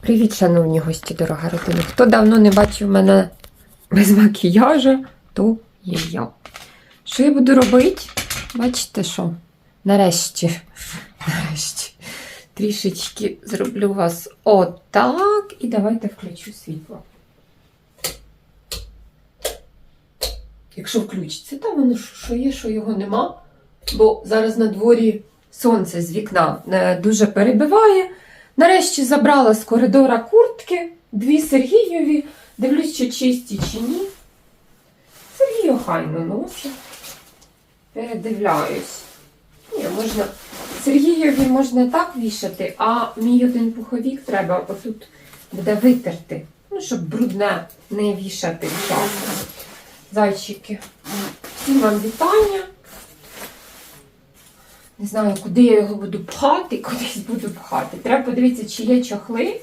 Привіт, шановні гості, дорога родина. Хто давно не бачив мене без макіяжу, то є я. Що я буду робити? Бачите що? Нарешті, нарешті, трішечки зроблю вас отак. І давайте включу світло. Якщо включиться, то воно що що є, що його нема. Бо зараз на дворі сонце з вікна е, дуже перебиває. Нарешті забрала з коридора куртки, дві Сергієві. Дивлюсь, чи чисті, чи ні. Сергій охайно носить. Передивляюсь. Ні, можна. Сергієві можна так вішати, а мій один пуховік треба отут буде витерти. Ну, щоб брудне не вішати. Зайчики. Всім вам вітання. Не знаю, куди я його буду пхати, кудись буду пхати. Треба подивитися, чи є чохли,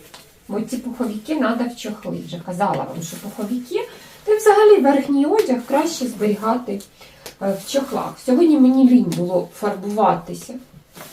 бо ці пуховики треба в чохли. Вже казала вам, що пуховики, та й взагалі верхній одяг краще зберігати е, в чохлах. Сьогодні мені лінь було фарбуватися,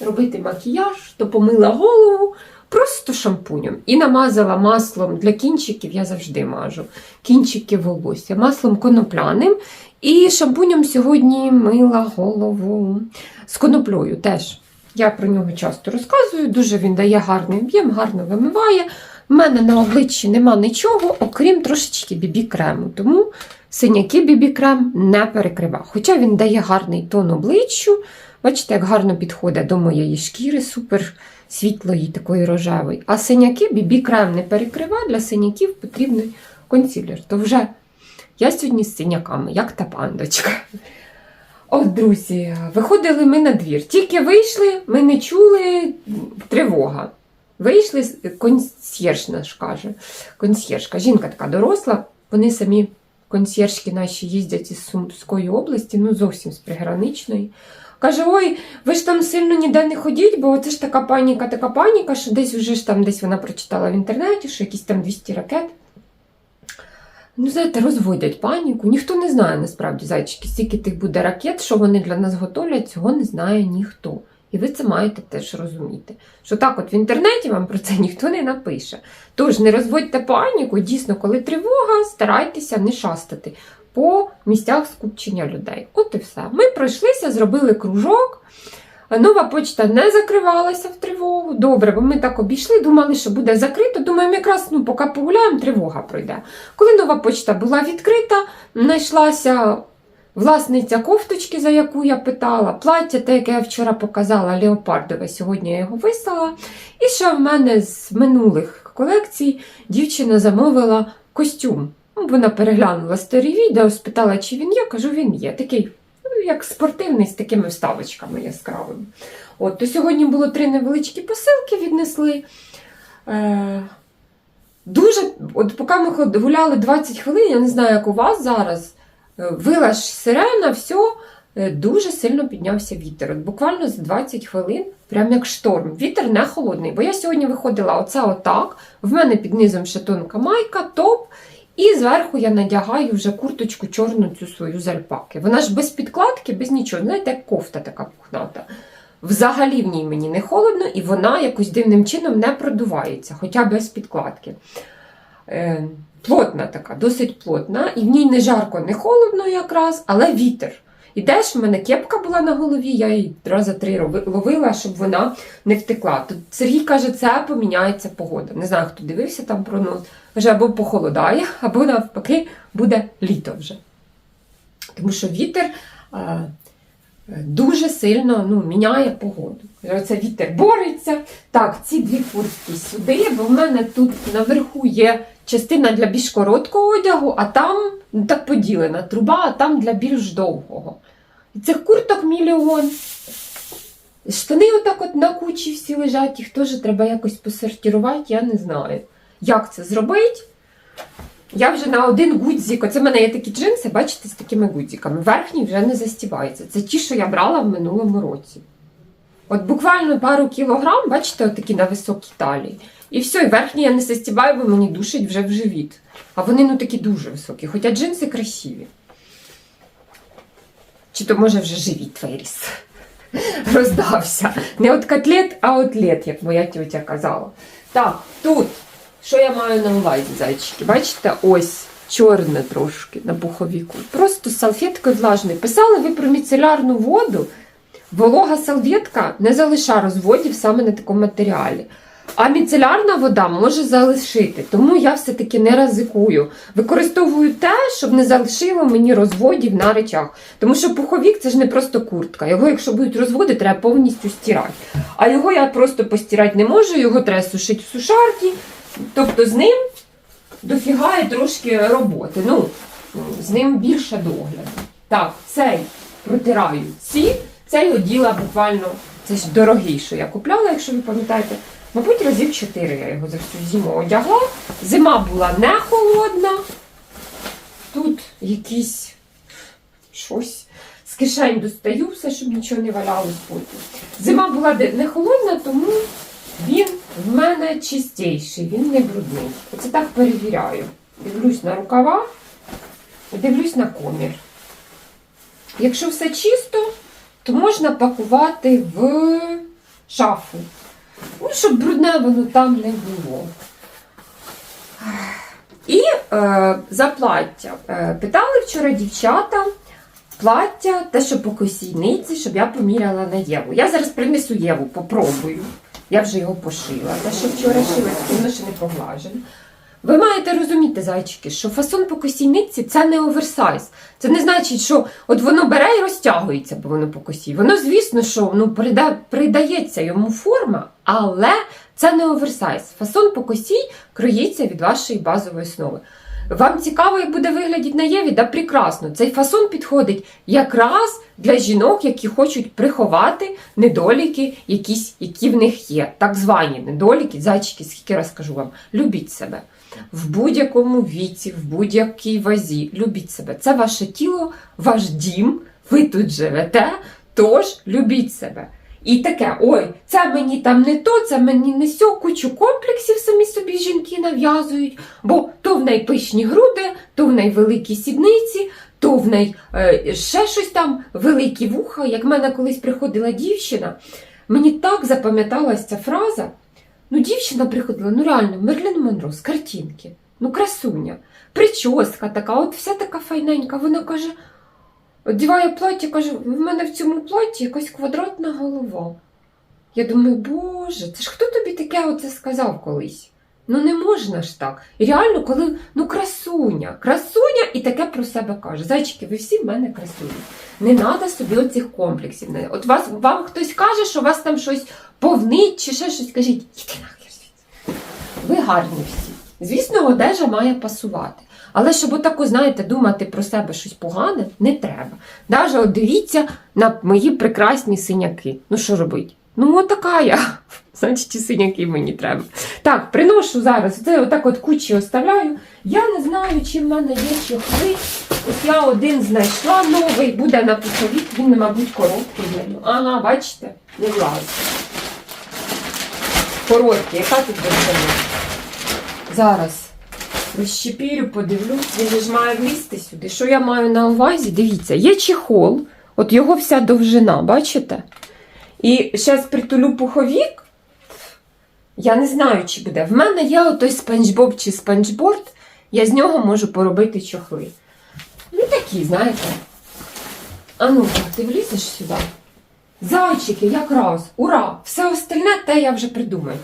робити макіяж, то помила голову просто шампунем і намазала маслом для кінчиків, я завжди мажу. Кінчики волосся, маслом конопляним. І шампунем сьогодні мила голову з коноплею теж. Я про нього часто розказую, дуже він дає гарний об'єм, гарно вимиває. У мене на обличчі нема нічого, окрім трошечки бібі-крему. Тому синяки бібі-крем не перекрива. Хоча він дає гарний тон обличчю. Бачите, як гарно підходить до моєї шкіри, супер світлої, такої рожевої. А синяки бібі-крем не перекрива, для синяків потрібний консилер. То вже я сьогодні з синяками, як та пандочка. От, друзі, виходили ми на двір. Тільки вийшли, ми не чули тривога. Вийшли, консьєрж наш каже. Консьєржка, жінка така доросла, вони самі консьєржки наші їздять із Сумської області, ну зовсім з приграничної. Каже, ой, ви ж там сильно ніде не ходіть, бо це ж така паніка, така паніка, що десь вже ж там десь вона прочитала в інтернеті, що якісь там 200 ракет. Ну, знаєте, розводять паніку. Ніхто не знає насправді, зайчики, скільки тих буде ракет, що вони для нас готовлять, цього не знає ніхто. І ви це маєте теж розуміти. Що так, от в інтернеті вам про це ніхто не напише. Тож не розводьте паніку, дійсно, коли тривога, старайтеся не шастати по місцях скупчення людей. От і все. Ми пройшлися, зробили кружок. Нова почта не закривалася в тривогу. Добре, бо ми так обійшли, думали, що буде закрито. Думаємо, якраз ну, поки погуляємо, тривога пройде. Коли нова почта була відкрита, знайшлася власниця кофточки, за яку я питала, плаття, те, яке я вчора показала, леопардове, сьогодні я його висала. І ще в мене з минулих колекцій дівчина замовила костюм. Ну, Вона переглянула старі відео, спитала, чи він є. Кажу, він є. Такий як спортивний з такими вставочками яскравими. От, то сьогодні було три невеличкі посилки, віднесли. Е, дуже, от поки ми гуляли 20 хвилин, я не знаю, як у вас зараз, е, вила сирена, все, дуже сильно піднявся вітер. От буквально за 20 хвилин, прям як шторм. Вітер не холодний. Бо я сьогодні виходила оце отак. В мене під низом ще тонка майка, топ. І зверху я надягаю вже курточку чорну цю свою з альпаки. Вона ж без підкладки, без нічого. Знаєте, як кофта така пухната. Взагалі в ній мені не холодно, і вона якось дивним чином не продувається, хоча без підкладки. Е, плотна така, досить плотна, і в ній не жарко, не холодно якраз, але вітер. І теж в мене кепка була на голові, я її рази три ловила, щоб вона не втекла. Тут Сергій каже, це поміняється погода. Не знаю, хто дивився там про ну, вже або похолодає, або навпаки буде літо вже. Тому що вітер е, дуже сильно ну, міняє погоду. Оце вітер бореться. Так, ці дві куртки сюди, бо в мене тут наверху є частина для більш короткого одягу, а там ну, так поділена труба, а там для більш довгого. І цих курток мільйон. Штани отак от на кучі всі лежать, їх теж треба якось посортувати, я не знаю. Як це зробити? Я вже на один гудзик, оце в мене є такі джинси, бачите, з такими гудзиками. Верхній вже не застібається. Це ті, що я брала в минулому році. От буквально пару кілограм, бачите, отакі на високій талії. І все, і верхній я не застібаю, бо мені душить вже в живіт. А вони ну такі дуже високі, хоча джинси красиві. Чи то може вже живіт виріс? Роздався. Не от котлет, а от лет, як моя тьотя казала. Так, тут що я маю на увазі, зайчики? Бачите, ось чорне трошки на пуховіку. Просто салфеткою влажною. Писали ви про міцелярну воду. Волога салфетка не залишає розводів саме на такому матеріалі. А міцелярна вода може залишити, тому я все-таки не ризикую. Використовую те, щоб не залишило мені розводів на речах. Тому що пуховік це ж не просто куртка. Його, якщо будуть розводи, треба повністю стирати. А його я просто постирати не можу, його треба сушити в сушарці. Тобто з ним дофігає трошки роботи. Ну, з ним більше догляду. Так, цей протираю ці, цей оділа буквально. Це ж дорогий, що я купляла, якщо ви пам'ятаєте. Мабуть, разів 4 я його за всю зиму одягла. Зима була не холодна. Тут якісь щось з кишень достаю, все, щоб нічого не валялось потім. Зима була не холодна, тому він в мене чистіший, він не брудний. Оце так перевіряю. Дивлюсь на рукава, дивлюсь на комір. Якщо все чисто, то можна пакувати в шафу. Ну, щоб брудне воно там не було. І е, за плаття. Е, питали вчора дівчата плаття, те, що по косійниці, щоб я поміряла на Єву. Я зараз принесу Єву, попробую. Я вже його пошила. Те, що вчора шила, воно ще не поглажено. Ви маєте розуміти, зайчики, що фасон по косійниці це не оверсайз. Це не значить, що от воно бере і розтягується, бо воно по косі. Воно, звісно, що ну, прида- придається йому форма, але це не оверсайз. Фасон по косі кроїться від вашої базової основи. Вам цікаво, як буде виглядіти на Єві? Да прекрасно. Цей фасон підходить якраз для жінок, які хочуть приховати недоліки, якісь, які в них є. Так звані недоліки, зайчики, скільки раз кажу вам, любіть себе. В будь-якому віці, в будь-якій вазі, любіть себе. Це ваше тіло, ваш дім, ви тут живете, тож любіть себе. І таке, ой, це мені там не то, це мені не сьо, кучу комплексів самі собі жінки нав'язують, бо то в неї пишні груди, то в неї великі сідниці, то в неї е, ще щось там, великі вуха. Як в мене колись приходила дівчина, мені так запам'яталася ця фраза. Ну, дівчина приходила, ну реально, Мерлін Монро з картинки, ну красуня, прическа така, от вся така файненька. Вона каже, одіває плаття, каже, в мене в цьому платі якась квадратна голова. Я думаю, боже, це ж хто тобі таке оце сказав колись? Ну не можна ж так. І реально, коли ну красуня, красуня і таке про себе каже. Зайчики, ви всі в мене красуні. Не треба собі оцих комплексів. От вас, вам хтось каже, що вас там щось повнить чи ще щось, кажіть, іди нахер звідси. Ви гарні всі. Звісно, одежа має пасувати. Але щоб отако, знаєте, думати про себе щось погане, не треба. Даже от дивіться на мої прекрасні синяки. Ну що робить? Ну, отака я. Значить, і синяки мені треба. Так, приношу зараз. Це отак от кучі оставляю. Я не знаю, чи в мене є чохли. Ось я один знайшла новий, буде на пуховік, він, мабуть, короткий. Ага, бачите, не влазить. Короткий, яка тут довжина? Зараз розщепірю, подивлюсь, він ж має влізти сюди. Що я маю на увазі? Дивіться, є чехол, от його вся довжина, бачите? І зараз притулю пуховік. Я не знаю, чи буде. В мене є отой спанчбоб чи спанчборд, я з нього можу поробити чохли. Ну такі, знаєте. А ну, ти влізеш сюди? Зайчики, якраз, ура! Все остальне те я вже придумаю.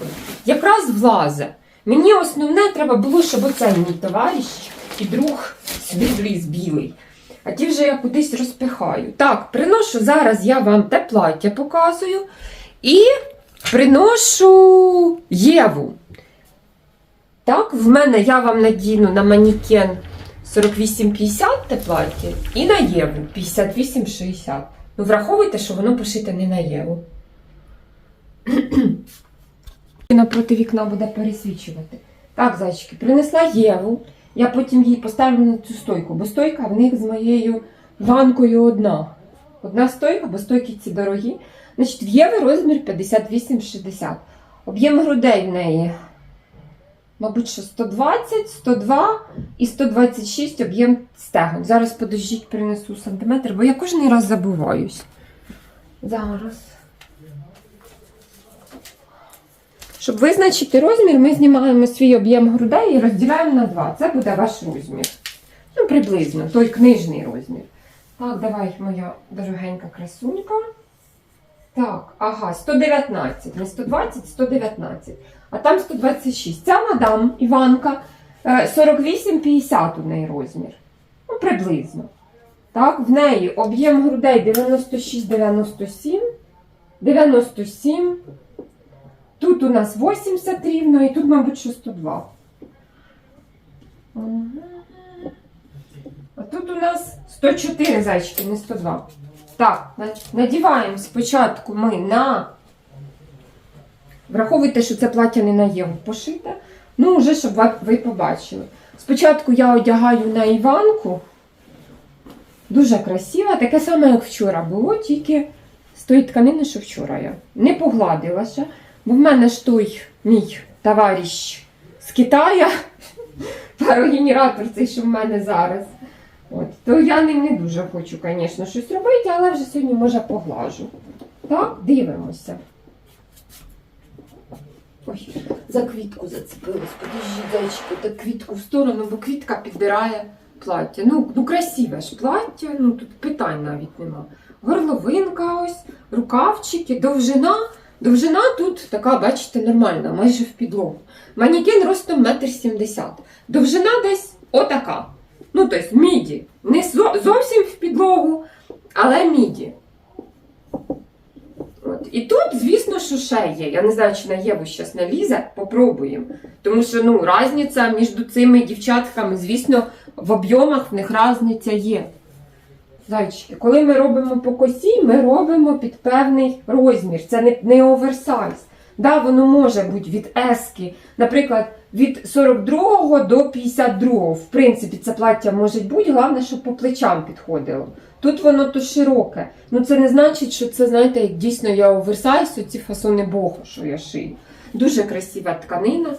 Якраз влазе. Мені основне треба було, щоб оцей мій товариш і друг сюди вліз білий. А ті вже я кудись розпихаю. Так, приношу зараз я вам те плаття показую. І приношу Єву. Так, в мене я вам надіну на манікен 48-50 те плаття і на Єву 58-60. Ну, враховуйте, що воно пошите не на Єву. Напроти вікна буде пересвічувати. Так, зайчики, принесла Єву. Я потім її поставлю на цю стойку, бо стойка в них з моєю ванкою одна. Одна стойка, бо стойки ці дорогі. Значить, в Єви розмір 58-60. Об'єм грудей в неї, мабуть, що 120, 102 і 126 об'єм стегон. Зараз подождіть, принесу сантиметр, бо я кожен раз забуваюсь. Зараз. Щоб визначити розмір, ми знімаємо свій об'єм грудей і розділяємо на два. Це буде ваш розмір. Ну, приблизно, той книжний розмір. Так, давай, моя дорогенька красунька. Так, ага, 119, не 120, 119. А там 126. Ця мадам Іванка е, 48-50 у неї розмір. Ну, приблизно. Так, в неї об'єм грудей 96-97, 97. Тут у нас 80 рівно, і тут, мабуть, що 102. А тут у нас 104 зайчики, не 102. Так, надіваємо спочатку ми на. Враховуйте, що це плаття не на Єву пошите. Ну, вже щоб ви- побачили. Спочатку я одягаю на Іванку. Дуже красиво, таке саме, як вчора було, тільки з тої тканини, що вчора я не погладила ще. Бо в мене ж той мій товариш з Китая, парогенератор цей, що в мене зараз. От, то я ним не дуже хочу, звісно, щось робити, але вже сьогодні може поглажу. Так, дивимося. Ой, за квітку зацепилась. Подожди, зайчику, так квітку в сторону, бо квітка підбирає плаття. Ну, ну красиве ж плаття, ну тут питань навіть нема. Горловинка ось, рукавчики, довжина. Довжина тут така, бачите, нормальна, майже в підлогу. Манекен ростом 1,70 м. Довжина десь отака. Ну, тобто міді. Не зо- зовсім в підлогу, але міді. От. І тут, звісно, що ще є. Я не знаю, чи на Єву щас налізе, попробуємо. Тому що ну, різниця між цими дівчатками, звісно, в об'ємах в них різниця є. Зайчики, коли ми робимо по косі, ми робимо під певний розмір. Це не, не оверсайз. Да, воно може бути від ески, наприклад, від 42 до 52. В принципі, це плаття може бути, головне, щоб по плечам підходило. Тут воно то широке. Ну це не значить, що це, знаєте, дійсно я оверсайз, ці фасони богу, що я шию. Дуже красива тканина.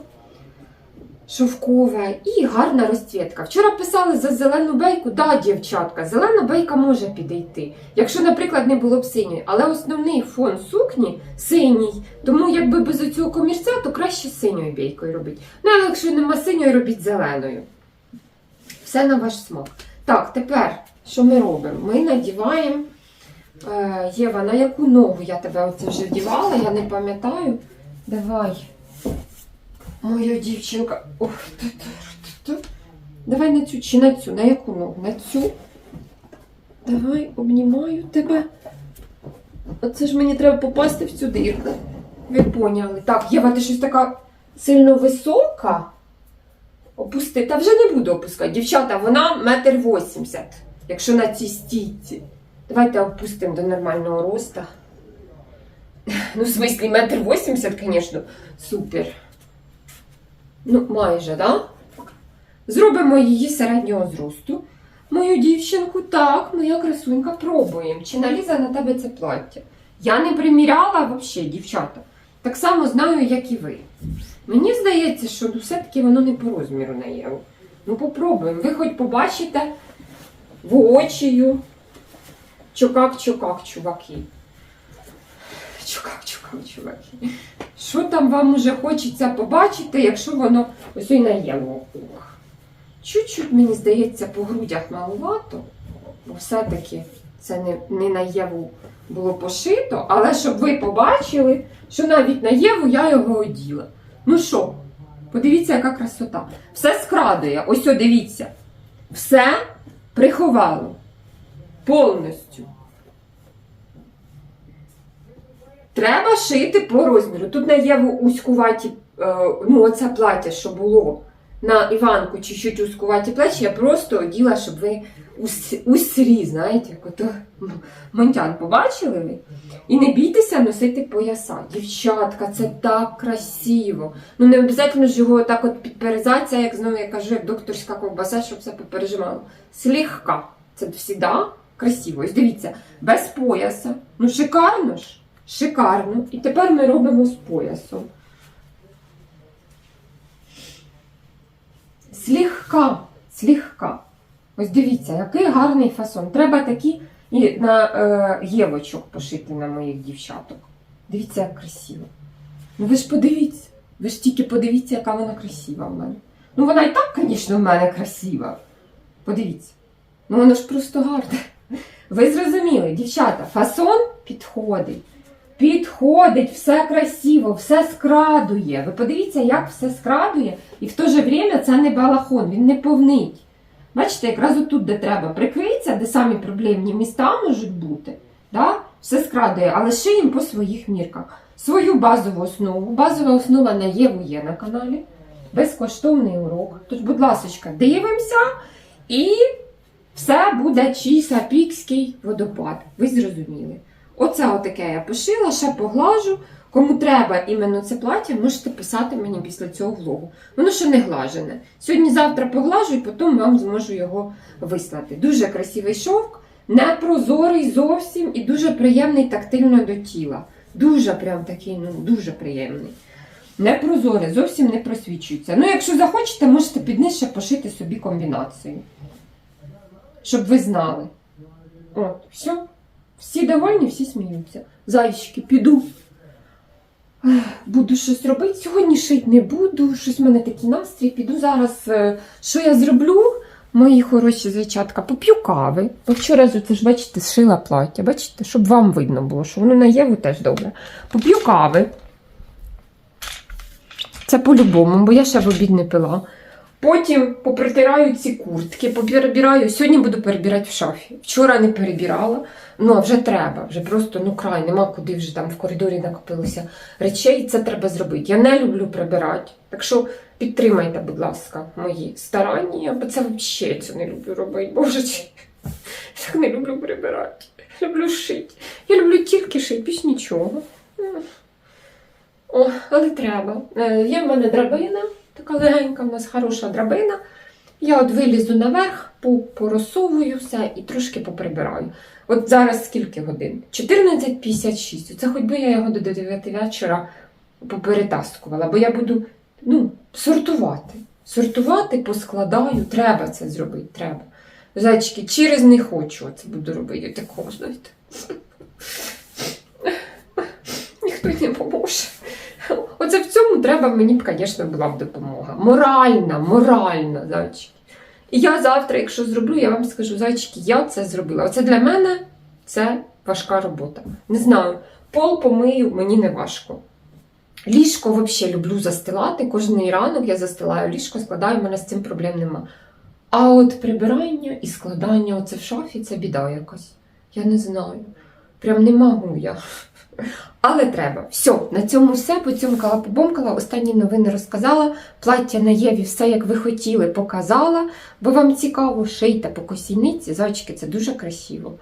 Шовкова і гарна розцвітка. Вчора писали за зелену бейку. Да, дівчатка, зелена бейка може підійти. Якщо, наприклад, не було б синьої, але основний фон сукні синій. Тому якби без цього комірця, то краще синьою бейкою робити. Ну, але якщо нема синьої, робіть зеленою. Все на ваш смак. Так, тепер що ми робимо? Ми надіваємо. Е, Єва, на яку ногу я тебе оце вже вдівала, я не пам'ятаю. Давай. Моя дівчинка. Ох, ту-ту-ту-ту. Давай на цю чи на цю, на яку ногу? На цю. Давай, обнімаю тебе. Оце ж мені треба попасти в цю дирку. Ви поняли. Так, Єва, ти щось така сильно висока. Опусти. Та вже не буду опускати. Дівчата, вона метр вісімдесят, якщо на цій стійці. Давайте опустимо до нормального росту. Ну, в смислі, метр вісімдесят, звісно, супер. Ну, майже, да? Зробимо її середнього зросту. Мою дівчинку, так, моя красунька, пробуємо. Чи налізе на тебе це плаття? Я не приміряла взагалі, дівчата. Так само знаю, як і ви. Мені здається, що ну, все-таки воно не по розміру на Єву. Ну, попробуємо. Ви хоч побачите воочію. Чокак-чокак, чуваки. Чукак-чукак, чуваки. Що там вам уже хочеться побачити, якщо воно ось і Єву? Ох. Чуть-чуть, мені здається, по грудях малувато, бо все-таки це не, не Єву було пошито, але щоб ви побачили, що навіть на Єву я його оділа. Ну що, подивіться, яка красота. Все скрадує. Ось о, дивіться. Все приховало. Повністю. Треба шити по розміру. Тут на Єву узькуваті, е, ну, оце плаття, що було на Іванку чуть-чуть узкуваті плечі, я просто оділа, щоб ви ус- усрі, знаєте, як ото Монтян побачили ви? І не бійтеся носити пояса. Дівчатка, це так красиво. Ну не обов'язково ж його так от підперезатися, як знову я кажу, як докторська ковбаса, щоб все попережимало. Слегка. Це завжди красиво. Ось дивіться, без пояса. Ну шикарно ж. Шикарно. І тепер ми робимо з поясом. Слегка, слегка. Ось дивіться, який гарний фасон. Треба такі і на е, євочок пошити на моїх дівчаток. Дивіться, як красиво. Ну ви ж подивіться. Ви ж тільки подивіться, яка вона красива в мене. Ну вона і так, звісно, в мене красива. Подивіться. Ну воно ж просто гарне. Ви зрозуміли, дівчата, фасон підходить. Підходить, все красиво, все скрадує. Ви подивіться, як все скрадує, і в то же время це не балахон, він не повнить. Бачите, якраз отут, де треба, прикриється, де самі проблемні міста можуть бути. Да? Все скрадує, але шиємо по своїх мірках. Свою базову основу. Базова основа на Єву є на каналі. Безкоштовний урок. Тож, будь ласка, дивимося і все буде чисапікський водопад. Ви зрозуміли. Оце отаке я пошила, ще поглажу. Кому треба іменно це плаття, можете писати мені після цього влогу. Воно ще не глажене. Сьогодні-завтра поглажу і потім вам зможу його вислати. Дуже красивий шовк, не прозорий зовсім і дуже приємний тактильно до тіла. Дуже прям такий, ну дуже приємний. Не прозорий, зовсім не просвічується. Ну, якщо захочете, можете під низ ще пошити собі комбінацію. Щоб ви знали. От, все. Всі довольні, всі сміються. Зайчики, піду. Буду щось робити. Сьогодні шити не буду. Щось в мене такий настрій. Піду зараз. е, Що я зроблю? Мої хороші зайчатка, поп'ю кави. Бо вчора це ж, бачите, зшила плаття. Бачите, щоб вам видно було, що воно на Єву теж добре. Поп'ю кави. Це по-любому, бо я ще в обід не пила. Потім попритираю ці куртки, поперебираю. Сьогодні буду перебирати в шафі. Вчора не перебирала, ну а вже треба. Вже просто ну край, нема куди вже там в коридорі накопилося речей. Це треба зробити. Я не люблю прибирати. Так що підтримайте, будь ласка, мої старання, бо це взагалі це не люблю робити. Боже, так не люблю прибирати. Люблю шити. Я люблю тільки шити, більш нічого. О, але треба. Е, Є в мене драбина, така легенька, в нас хороша драбина. Я от вилізу наверх, по- порозсовую все і трошки поприбираю. От зараз скільки годин? 14.56. Це хоч би я його до 9 вечора поперетаскувала, бо я буду ну, сортувати. Сортувати, поскладаю, треба це зробити, треба. Зайчики, через не хочу це буду робити. Такого, знаєте. Ніхто не. Оце в цьому треба мені б, звісно, була б допомога. Моральна, моральна, зайчики. І я завтра, якщо зроблю, я вам скажу, зайчики, я це зробила. Оце для мене це важка робота. Не знаю, пол помию, мені не важко. Ліжко взагалі люблю застилати. Кожен ранок я застилаю ліжко, складаю, в мене з цим проблем нема. А от прибирання і складання оце в шафі це біда якась. Я не знаю. Прям не можу я. Але треба. Все, на цьому все. Поцьомкала, побомкала. Останні новини розказала. Плаття на Єві, все як ви хотіли, показала. Бо вам цікаво, шийте по косійниці. Зайчики, це дуже красиво.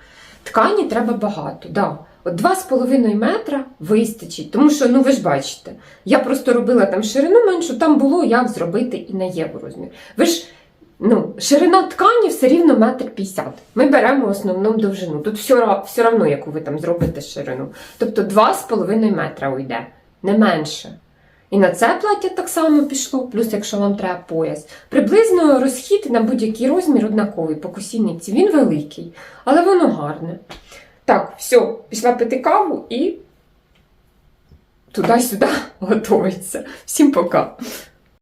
Ткані треба багато. Да. От 2,5 метра вистачить. Тому що, ну ви ж бачите, я просто робила там ширину меншу, там було як зробити і на Єву розмір. Ви ж Ну, ширина ткані все рівно метр п'ятдесят. Ми беремо основну довжину. Тут все, все одно, яку ви там зробите ширину. Тобто 2,5 метра уйде, не менше. І на це плаття так само пішло, плюс якщо вам треба пояс. Приблизно розхід на будь-який розмір однаковий по косійниці. Він великий, але воно гарне. Так, все, пішла пити каву і туди-сюди готується. Всім пока.